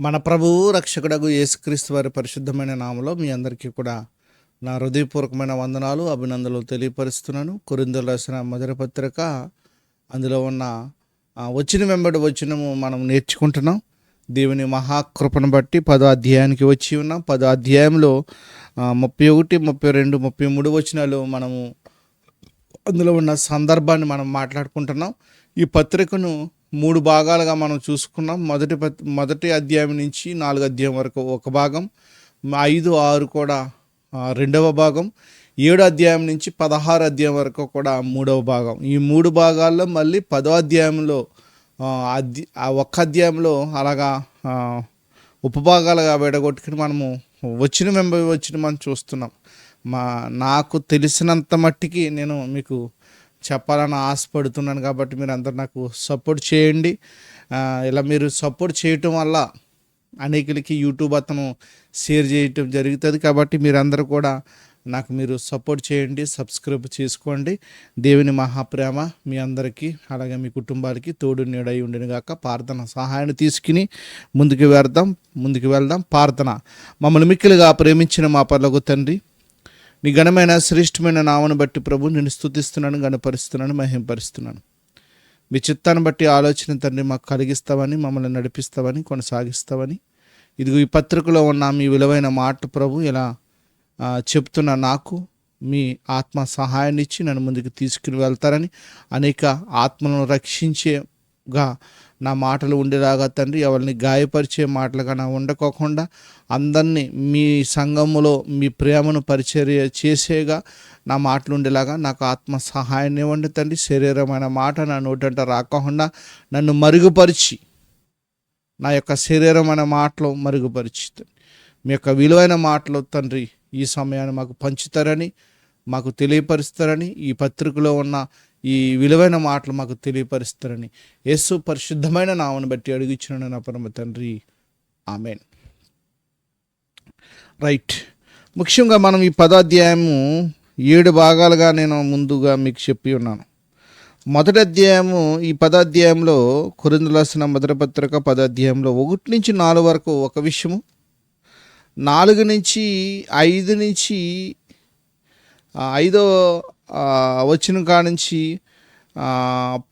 మన ప్రభువు రక్షకుడగు యేసుక్రీస్తు వారి పరిశుద్ధమైన నామలో మీ అందరికీ కూడా నా హృదయపూర్వకమైన వందనాలు అభినందనలు తెలియపరుస్తున్నాను. కొరిందలు రాసిన మొదటి పత్రిక అందులో ఉన్న వచ్చిన వెంబడి వచ్చినము మనం నేర్చుకుంటున్నాం. దేవుని మహాకృపను బట్టి పదో అధ్యాయానికి వచ్చి ఉన్నాం. పదో అధ్యాయంలో ముప్పై ఒకటి ముప్పై రెండు ముప్పై మూడు వచనాలు మనము అందులో ఉన్న సందర్భాన్ని మనం మాట్లాడుకుంటున్నాం. ఈ పత్రికను మూడు భాగాలుగా మనం చూసుకున్నాం. మొదటి మొదటి అధ్యాయం నుంచి నాలుగు అధ్యాయం వరకు ఒక భాగం. ఐదు ఆరు కూడా రెండవ భాగం. ఏడు అధ్యాయం నుంచి పదహారు అధ్యాయం వరకు కూడా మూడవ భాగం. ఈ మూడు భాగాల్లో మళ్ళీ పదో అధ్యాయంలో అధ్య ఆ ఒక్క అధ్యాయంలో అలాగా ఉపభాగాలుగా విడగొట్టుకుని మనము వచ్చిన వెంబడి వచ్చిన మనం చూస్తున్నాం. మా నాకు తెలిసినంత మట్టికి నేను మీకు చెప్పాలని ఆశపడుతున్నాను కాబట్టి మీరు అందరు నాకు సపోర్ట్ చేయండి. ఇలా మీరు సపోర్ట్ చేయటం వల్ల అనేకులకి యూట్యూబ్ అతను షేర్ చేయటం జరుగుతుంది కాబట్టి మీరందరూ కూడా నాకు మీరు సపోర్ట్ చేయండి సబ్స్క్రైబ్ చేసుకోండి. దేవుని మహాప్రేమ మీ అందరికీ అలాగే మీ కుటుంబాలకి తోడు నీడై ఉండిన గాక. ప్రార్థన సహాయాన్ని తీసుకుని ముందుకు వెళ్దాం ముందుకు వెళ్దాం. ప్రార్థన. మమ్మల్ని మిక్కిలుగా ప్రేమించిన మా పర్లకు తండ్రి నీ ఘనమైన శ్రేష్టమైన నామను బట్టి ప్రభు నేను స్థుతిస్తున్నాను గణపరుస్తున్నాను మహింపరుస్తున్నాను. మీ చిత్తాన్ని బట్టి ఆలోచన తండ్రి మాకు కలిగిస్తావని మమ్మల్ని నడిపిస్తావని కొనసాగిస్తావని. ఇదిగో ఈ పత్రికలో ఉన్న మీ విలువైన మాట ప్రభు ఇలా చెప్తున్న నాకు మీ ఆత్మ సహాయాన్ని ఇచ్చి నన్ను ముందుకు తీసుకుని వెళ్తారని అనేక ఆత్మలను రక్షించేగా నా మాటలు ఉండేలాగా తండ్రి ఎవరిని గాయపరిచే మాటలుగా నా ఉండకోకుండా అందరినీ మీ సంఘములో మీ ప్రేమను పరిచర్య చేసేగా నా మాటలు ఉండేలాగా నాకు ఆత్మ సహాయాన్ని ఇవ్వండి తండ్రి. శరీరమైన మాట నా నోటంట రాకుండా నన్ను మరుగుపరిచి నా యొక్క శరీరమైన మాటలు మరుగుపరిచి మీ యొక్క విలువైన మాటలు తండ్రి ఈ సమయాన్ని మాకు పంచుతారని మాకు తెలియపరుస్తారని ఈ పత్రికలో ఉన్న ఈ విలువైన మాటలు మాకు తెలియపరుస్తారని యేసు పరిశుద్ధమైన నామను బట్టి అడిగిచ్చిన నా పరమ తండ్రి. ఆమెన్. రైట్. ముఖ్యంగా మనం ఈ పదాధ్యాయము ఏడు భాగాలుగా నేను ముందుగా మీకు చెప్పి ఉన్నాను. మొదటి అధ్యాయము ఈ పదాధ్యాయంలో కురిందులాసిన మొదటి పత్రిక పదాధ్యాయంలో ఒకటి నుంచి నాలుగు వరకు ఒక విషయము నాలుగు నుంచి ఐదు నుంచి ఐదో వచ్చిన కాడ నుంచి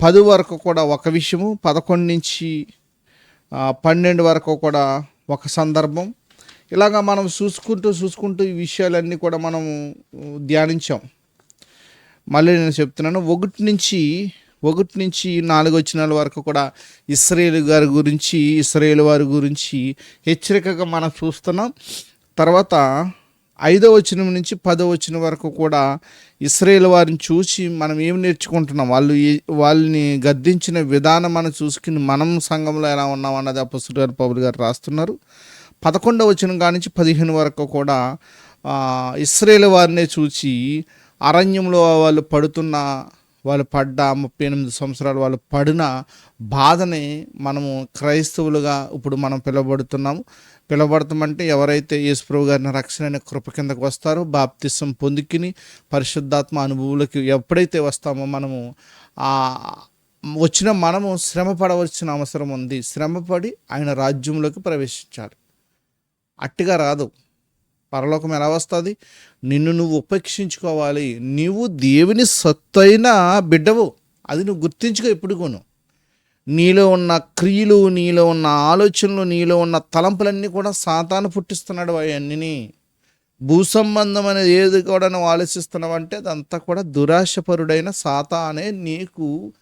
పది వరకు కూడా ఒక విషయము పదకొండు నుంచి పన్నెండు వరకు కూడా ఒక సందర్భం. ఇలాగా మనం చూసుకుంటూ చూసుకుంటూ ఈ విషయాలన్నీ కూడా మనం ధ్యానించాం. మళ్ళీ నేను చెప్తున్నాను ఒకటి నుంచి ఒకటి నుంచి నాలుగు వచ్చినాల వరకు కూడా ఇస్రాయేల్ గారి గురించి ఇస్రాయేల్ వారి గురించి హెచ్చరికగా మనం చూస్తున్నాం. తర్వాత ఐదో వచనం నుంచి పదో వచనం వరకు కూడా ఇస్రాయేల్ వారిని చూసి మనం ఏం నేర్చుకుంటున్నాం? వాళ్ళు వాళ్ళని గద్దించిన విధానం మనం చూసుకుని మనం సంఘంలో ఎలా ఉన్నాం అన్నది అపస్తులు గారు పౌలు గారు రాస్తున్నారు. పదకొండవ వచనం కానించి పదిహేను వరకు కూడా ఇస్రాయేల్ వారినే చూసి అరణ్యంలో వాళ్ళు పడుతున్న వాళ్ళు పడ్డ ముప్పై ఎనిమిది సంవత్సరాలు వాళ్ళు పడిన బాధని మనము క్రైస్తవులుగా ఇప్పుడు మనం పిలువబడుతున్నాము. పిలువబడతామంటే ఎవరైతే యేసుప్రభు గారిని రక్షణ అనే కృప కిందకు వస్తారో బాప్తిసం పొందుకుని పరిశుద్ధాత్మ అనుభవులకి ఎప్పుడైతే వస్తామో మనము వచ్చిన మనము శ్రమ పడవలసిన అవసరం ఉంది. శ్రమపడి ఆయన రాజ్యంలోకి ప్రవేశించాలి. అట్టిగా రాదు. పరలోకం ఎలా వస్తుంది? నిన్ను నువ్వు ఉపేక్షించుకోవాలి. నీవు దేవుని సత్తైన బిడ్డవు. అది నువ్వు గుర్తించుకో ఎప్పుడుకోను నీలో ఉన్న క్రియలు నీలో ఉన్న ఆలోచనలు నీలో ఉన్న తలంపులన్నీ కూడా సాతాను పుట్టిస్తున్నాడు అవన్నీ భూసంబంధం అనేది ఏది కూడా నువ్వు ఆలోచిస్తున్నావంటే అదంతా కూడా దురాశపరుడైన సాతానే నీకు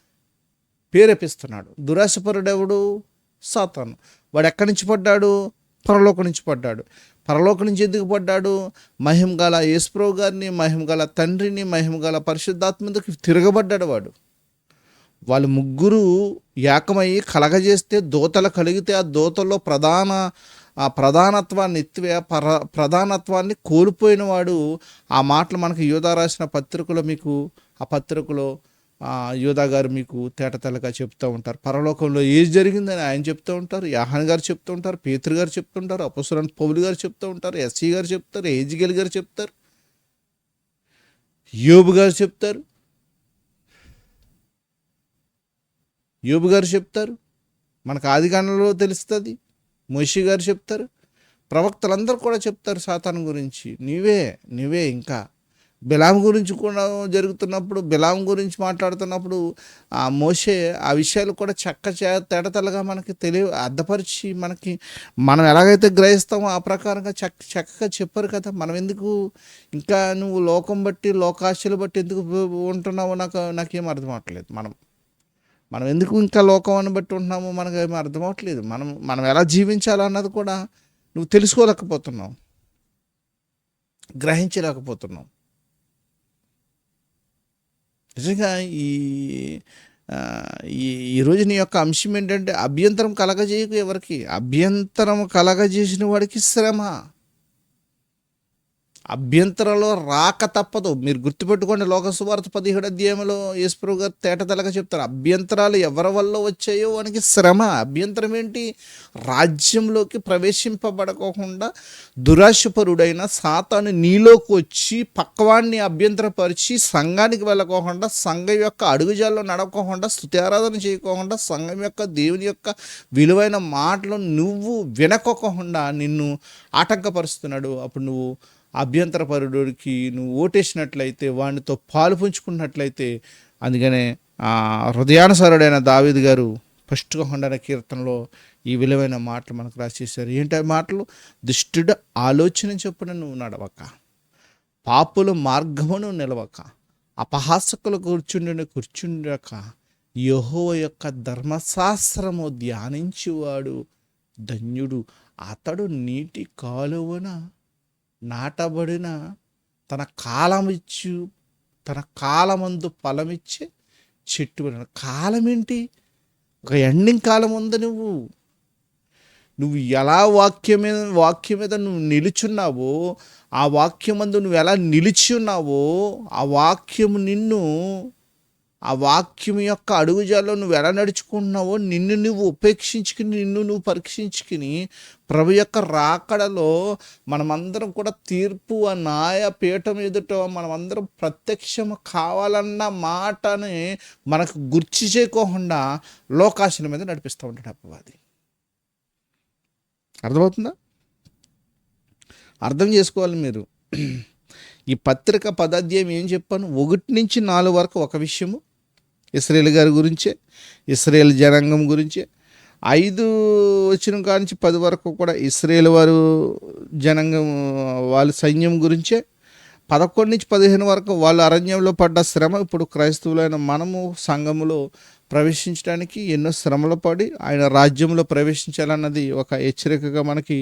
పేరేపిస్తున్నాడు దురాశపరుడెవడు? సాతాను. వాడు ఎక్కడి నుంచి పడ్డాడు? పరలోకం నుంచి పడ్డాడు. పరలోకం నుంచి ఎందుకు పడ్డాడు? మహిమగల యేసుప్రభు గారిని మహిమగల తండ్రిని మహిమ గల పరిశుద్ధాత్మకు తిరగబడ్డాడు వాడు. వాళ్ళు ముగ్గురు ఏకమయ్యి కలగజేస్తే దోతలు కలిగితే ఆ దోతల్లో ప్రధాన ఆ ప్రధానత్వాన్ని ఎత్తివే పర ప్రధానత్వాన్ని కోల్పోయిన వాడు. ఆ మాటలు మనకి యోధా రాసిన పత్రికలో మీకు ఆ పత్రికలో యోధా గారు మీకు తేటతెల్లగా చెప్తూ ఉంటారు. పరలోకంలో ఏది జరిగిందని ఆయన చెప్తూ ఉంటారు యాహన్ గారు చెప్తూ ఉంటారు పేతురు గారు చెప్తుంటారు అపసురాన్ పౌలు గారు చెప్తూ ఉంటారు ఎస్సీ గారు చెప్తారు ఏజిగల్ గారు చెప్తారు యోబు గారు చెప్తారు యోబు గారు చెప్తారు మనకు ఆదికాండంలో తెలుస్తుంది మోషి గారు చెప్తారు ప్రవక్తలందరూ కూడా చెప్తారు సాతాను గురించి. నీవే నీవే ఇంకా బిలాం గురించి కూడా జరుగుతున్నప్పుడు బిలాం గురించి మాట్లాడుతున్నప్పుడు ఆ మోషే ఆ విషయాలు కూడా చక్క చే- మనకి తెలియ అర్థపరిచి మనకి మనం ఎలాగైతే గ్రహిస్తామో ఆ ప్రకారంగా చక్క చక్కగా చెప్పారు కదా మనం ఎందుకు ఇంకా నువ్వు లోకం బట్టి లోకాశలు బట్టి ఎందుకు ఉంటున్నావో నాకు నాకేం అర్థం అవట్లేదు. మనం మనం ఎందుకు ఇంకా లోకాన్ని బట్టి ఉంటున్నామో మనకు ఏమీ అర్థం అవట్లేదు. మనం మనం ఎలా జీవించాలన్నది కూడా నువ్వు తెలుసుకోలేకపోతున్నావు. గ్రహించలేకపోతున్నావు. నిజంగా ఈ ఈ ఈరోజు నీ యొక్క అంశం ఏంటంటే అభ్యంతరం కలగజేయకు ఎవరికి? అభ్యంతరం కలగజేసిన వాడికి శ్రమ. అభ్యంతరంలో రాక తప్పదు. మీరు గుర్తుపెట్టుకోండి లోకసువార్త పదిహేడు అధ్యాయంలో యేసుప్రభు గారు తేటతెలగా చెప్తారు. అభ్యంతరాలు ఎవరి వల్ల వచ్చాయో వానికి శ్రమ. అభ్యంతరం ఏంటి? రాజ్యంలోకి ప్రవేశింపబడకోకుండా దురాశపరుడైన సాతాను నీలోకి వచ్చి పక్కవాడిని అభ్యంతరపరిచి సంఘానికి వెళ్ళకోకుండా సంఘం యొక్క అడుగుజాల్లో నడవకోకుండా స్థుతి చేయకోకుండా సంఘం యొక్క దేవుని యొక్క విలువైన మాటలు నువ్వు వినకోకుండా నిన్ను ఆటంకపరుస్తున్నాడు. అప్పుడు నువ్వు అభ్యంతరపరుడికి నువ్వు ఓటేసినట్లయితే వానితో పాలు పుంచుకున్నట్లయితే అందుకనే హృదయానుసారుడైన దావీద్ గారు ఫస్ట్గా హొండన కీర్తనలో ఈ విలువైన మాటలు మనకు రాసేశారు ఏంటి మాటలు? దుష్టుడు ఆలోచన చొప్పున నువ్వు నడవక. పాపుల మార్గమును నిలవక. అపహాసకులు కూర్చుండి కూర్చుండక. యహో యొక్క ధర్మశాస్త్రము ధ్యానించువాడు ధన్యుడు. అతడు నీటి కాలువన నాటబడిన తన కాలమిచ్చు తన కాలమందు ఫలమిచ్చే చెట్టు కాలం ఏంటి ఒక ఎండింగ్ కాలం ఉంది నువ్వు. నువ్వు ఎలా వాక్యం మీద వాక్యం మీద నువ్వు నిలుచున్నావో ఆ వాక్యం మందు నువ్వు ఎలా నిలిచి ఉన్నావో ఆ వాక్యం నిన్ను ఆ వాక్యం యొక్క అడుగుజాల్లో నువ్వు ఎలా నడుచుకుంటున్నావో నిన్ను నువ్వు ఉపేక్షించుకుని నిన్ను నువ్వు పరీక్షించుకుని ప్రభు యొక్క రాకడలో మనమందరం కూడా తీర్పు ఆ న్యాయ పీఠం ఎదుట మనమందరం ప్రత్యక్షం కావాలన్న మాటని మనకు గుర్చి చేయకోకుండా లోకాశల మీద నడిపిస్తూ ఉంటాడు అప్పవాది అర్థమవుతుందా? అర్థం చేసుకోవాలి మీరు. ఈ పత్రిక పదాధ్యాయం ఏం చెప్పాను? ఒకటి నుంచి నాలుగు వరకు ఒక విషయము ఇస్రాయేల్ గారి గురించే ఇస్రాయేల్ జనాంగం గురించే. ఐదు వచ్చిన కానించి పది వరకు కూడా ఇస్రాయేల్ వారు జనాంగం వాళ్ళ సైన్యం గురించే పదకొండు నుంచి పదిహేను వరకు వాళ్ళు అరణ్యంలో పడ్డ శ్రమ ఇప్పుడు క్రైస్తవులైన మనము సంఘములో ప్రవేశించడానికి ఎన్నో శ్రమలు పడి ఆయన రాజ్యంలో ప్రవేశించాలన్నది ఒక హెచ్చరికగా మనకి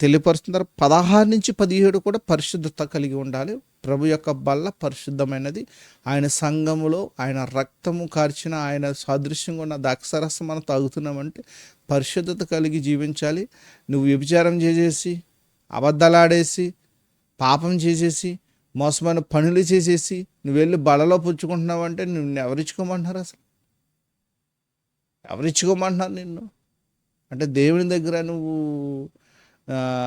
తెలియపరుస్తున్నారు పదహారు నుంచి పదిహేడు కూడా పరిశుద్ధత కలిగి ఉండాలి. ప్రభు యొక్క బల్ల పరిశుద్ధమైనది. ఆయన సంఘములో ఆయన రక్తము కార్చిన ఆయన సాదృశ్యంగా ఉన్న దాక్షరసం మనం తాగుతున్నామంటే పరిశుద్ధత కలిగి జీవించాలి. నువ్వు వ్యభిచారం చేసేసి అబద్ధాలాడేసి పాపం చేసేసి మోసమైన పనులు చేసేసి నువ్వు వెళ్ళి బలలో పుచ్చుకుంటున్నావంటే నిన్ను ఎవరిచ్చుకోమంటున్నారు అసలు? ఎవరిచ్చుకోమంటున్నారు నిన్ను? అంటే దేవుని దగ్గర నువ్వు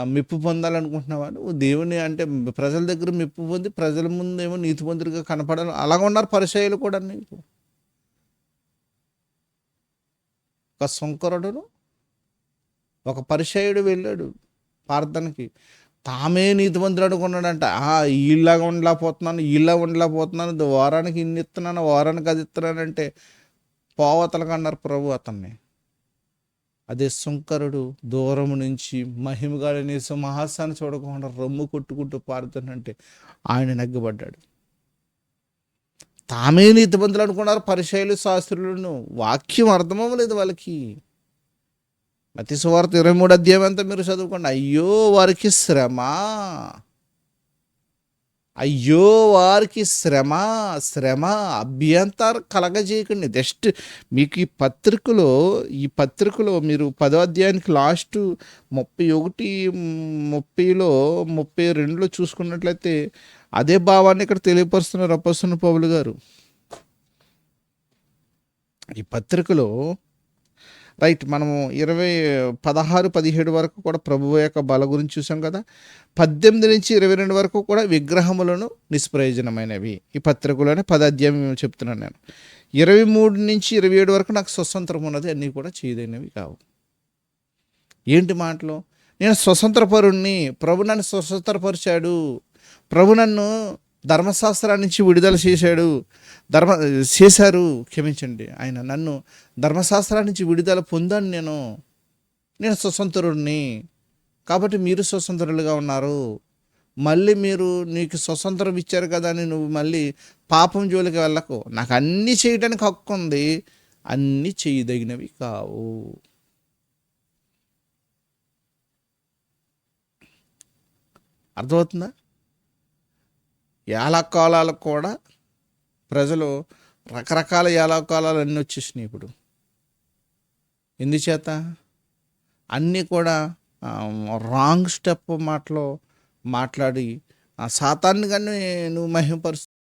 మిప్పు మెప్పు పొందాలనుకుంటున్నావా? నువ్వు దేవుని అంటే ప్రజల దగ్గర మెప్పు పొంది ప్రజల ముందు ఏమో నీతి పొందిగా కనపడాలి అలాగ ఉన్నారు పరిచయాలు కూడా నీకు. ఒక శంకరుడును ఒక పరిచయుడు వెళ్ళాడు ప్రార్థనకి. తామే నీతిమంతులు అనుకున్నాడంట ఆ ఈలాగా ఉండలేకపోతున్నాను ఇలా ఉండలేకపోతున్నాను వారానికి ఇన్ని ఇస్తున్నాను వారానికి అది ఇస్తున్నానంటే పోవతలకు అన్నారు ప్రభు అతన్ని. అదే శంకరుడు దూరం నుంచి మహిమగాడని సింహాసాన్ని చూడకుండా రొమ్ము కొట్టుకుంటూ పారుతానంటే ఆయన నగ్గబడ్డాడు. తామే నీతిమంతులు అనుకున్నారు పరిశైలు శాస్త్రులను. వాక్యం అర్థమవ్వలేదు వాళ్ళకి. మతి సువార్త ఇరవై మూడు అధ్యాయం అంతా మీరు చదువుకోండి. అయ్యో వారికి శ్రమ. అయ్యో వారికి శ్రమ శ్రమ అభ్యంతరం కలగజేయకండి. జస్ట్ మీకు ఈ పత్రికలో ఈ పత్రికలో మీరు పదో అధ్యాయానికి లాస్ట్ ముప్పై ఒకటి ముప్పైలో ముప్పై రెండులో చూసుకున్నట్లయితే అదే భావాన్ని ఇక్కడ తెలియపరుస్తున్నారు అప్పస్తున్న పౌలు గారు. ఈ పత్రికలో రైట్ మనము ఇరవై పదహారు పదిహేడు వరకు కూడా ప్రభువు యొక్క బల గురించి చూసాం కదా. పద్దెనిమిది నుంచి ఇరవై రెండు వరకు కూడా విగ్రహములను నిష్ప్రయోజనమైనవి. ఈ పత్రికలోనే పదాధ్యాయం చెప్తున్నాను నేను. ఇరవై మూడు నుంచి ఇరవై ఏడు వరకు నాకు స్వతంత్రం ఉన్నది అన్నీ కూడా చేయదైనవి కావు. ఏంటి మాటలు? నేను స్వతంత్రపరుణ్ణి ప్రభు నన్ను స్వతంత్రపరిచాడు. ప్రభు నన్ను ధర్మశాస్త్రాన్ని నుంచి విడుదల చేశాడు. ధర్మ చేశారు. క్షమించండి ఆయన. నన్ను ధర్మశాస్త్రాన్ని నుంచి విడుదల పొందాను నేను. నేను స్వతంత్రుడిని కాబట్టి మీరు స్వతంత్రులుగా ఉన్నారు. మళ్ళీ మీరు నీకు స్వతంత్రం ఇచ్చారు కదా అని నువ్వు మళ్ళీ పాపం జోలికి వెళ్ళకు. నాకు అన్నీ చేయడానికి హక్కు ఉంది. అన్నీ చేయదగినవి కావు. అర్థమవుతుందా? ఏలకాలాలకు కూడా ప్రజలు రకరకాల ఏలకాలాలు అన్నీ వచ్చేసినాయి ఇప్పుడు. ఎందుచేత? అన్నీ కూడా రాంగ్ స్టెప్ మాటలో మాట్లాడి ఆ శాతాన్ని కానీ నువ్వు మహిమపరుస్తు